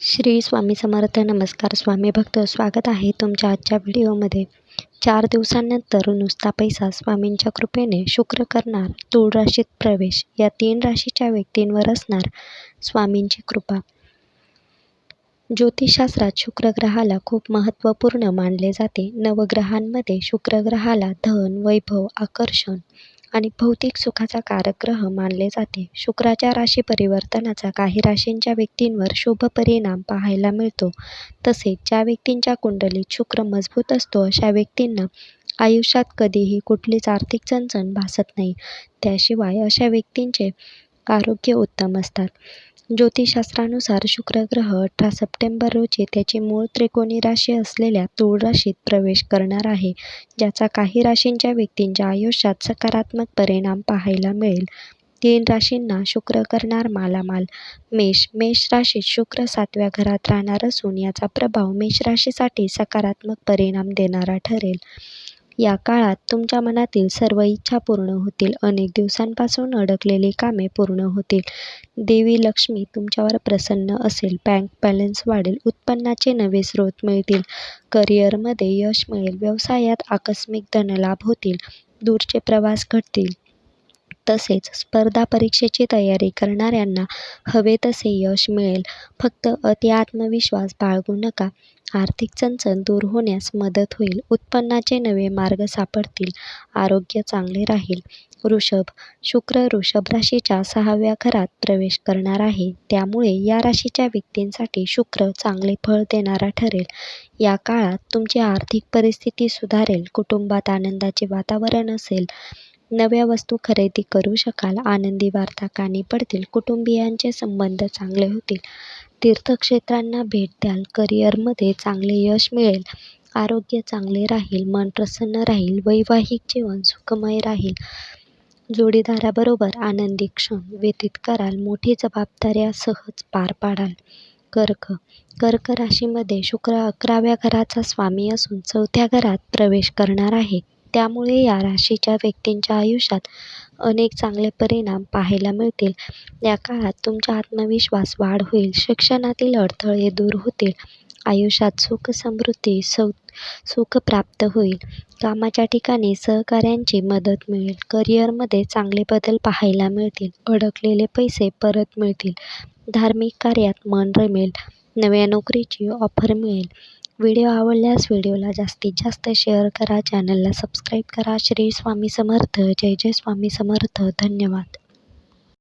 श्री स्वामी समर्थ नमस्कार. स्वामी भक्त स्वागत आहे तुमच्या आजच्या व्हिडिओमध्ये. चार दिवसांनंतर नुसता पैसा स्वामींच्या कृपेने शुक्र करणार तूळ राशीत प्रवेश या तीन राशीच्या व्यक्तींवर असणार स्वामींची कृपा. ज्योतिषशास्त्रात शुक्र ग्रहाला खूप महत्त्वपूर्ण मानले जाते. नवग्रहांमध्ये शुक्र ग्रहाला धन वैभव आकर्षण आणि भौतिक सुखाचा कारक ग्रह मानले जाते. शुक्राच्या राशी परिवर्तनाचा काही राशींच्या व्यक्तींवर शुभ परिणाम पाहायला मिळतो. तसेच ज्या व्यक्तींच्या कुंडलीत शुक्र मजबूत असतो अशा व्यक्तींना आयुष्यात कधीही कुठलीच आर्थिक चणचण भासत नाही. त्याशिवाय अशा व्यक्तींचे आरोग्य उत्तम असतात. ज्योतिषशास्त्रानुसार शुक्र ग्रह अठरा सप्टेंबर रोजी त्याची मूळ त्रिकोणी राशी असलेल्या तूळ राशीत प्रवेश करणार आहे ज्याचा काही राशींच्या व्यक्तींच्या आयुष्यात सकारात्मक परिणाम पाहायला मिळेल. तीन राशींना शुक्र करणार मालामाल. मेष मेष राशीत शुक्र सातव्या घरात राहणार असून याचा प्रभाव मेष राशीसाठी सकारात्मक परिणाम देणारा ठरेल. या काळात तुमच्या मनातील सर्व इच्छा पूर्ण होतील. अनेक दिवसांपासून अडकलेली कामे पूर्ण होतील. देवी लक्ष्मी तुमच्यावर प्रसन्न असेल. बँक बॅलन्स वाढेल. उत्पन्नाचे नवे स्रोत मिळतील. करिअरमध्ये यश मिळेल. व्यवसायात आकस्मिक धनलाभ होतील. दूरचे प्रवास घडतील तसेच स्पर्धा परीक्षेची तयारी करणाऱ्यांना हवे तसे यश मिळेल. फक्त अति आत्मविश्वास बाळगू नका. आर्थिक चणचण दूर होण्यास मदत होईल. उत्पन्नाचे नवे मार्ग सापडतील. आरोग्य चांगले राहील. वृषभ शुक्र वृषभ राशीच्या सहाव्या घरात प्रवेश करणार आहे. त्यामुळे या राशीच्या व्यक्तींसाठी शुक्र चांगले फळ देणारा ठरेल. या काळात तुमची आर्थिक परिस्थिती सुधारेल. कुटुंबात आनंदाचे वातावरण असेल. नव्या वस्तू खरेदी करू शकाल. आनंदी वार्ता कानी पडतील. कुटुंबियांचे संबंध चांगले होतील. तीर्थक्षेत्रांना भेट द्याल. करिअरमध्ये चांगले यश मिळेल. आरोग्य चांगले राहील. मन प्रसन्न राहील. वैवाहिक जीवन सुखमय राहील. जोडीदाराबरोबर आनंदी क्षण व्यतीत कराल. मोठी जबाबदाऱ्या सहज पार पाडाल. कर्क. कर्क राशीमध्ये शुक्र अकराव्या घराचा स्वामी असून चौथ्या घरात प्रवेश करणार आहे. त्यामुळे या राशीच्या व्यक्तींच्या आयुष्यात अनेक चांगले परिणाम पाहायला मिळतील. या काळात तुमचा आत्मविश्वास वाढ होईल शिक्षणातील अडथळे दूर होतील आयुष्यात सुख समृद्धी सौ सुख प्राप्त होईल. कामाच्या ठिकाणी सहकाऱ्यांची मदत मिळेल करिअरमध्ये चांगले बदल पाहायला मिळतील अडकलेले पैसे परत मिळतील धार्मिक कार्यात मन रमेल नव्या नोकरीची ऑफर मिळेल. व्हिडिओ आवडल्यास व्हिडिओला जास्तीत जास्त शेअर करा चॅनलला सबस्क्राईब करा. श्री स्वामी समर्थ. जय जय स्वामी समर्थ. धन्यवाद.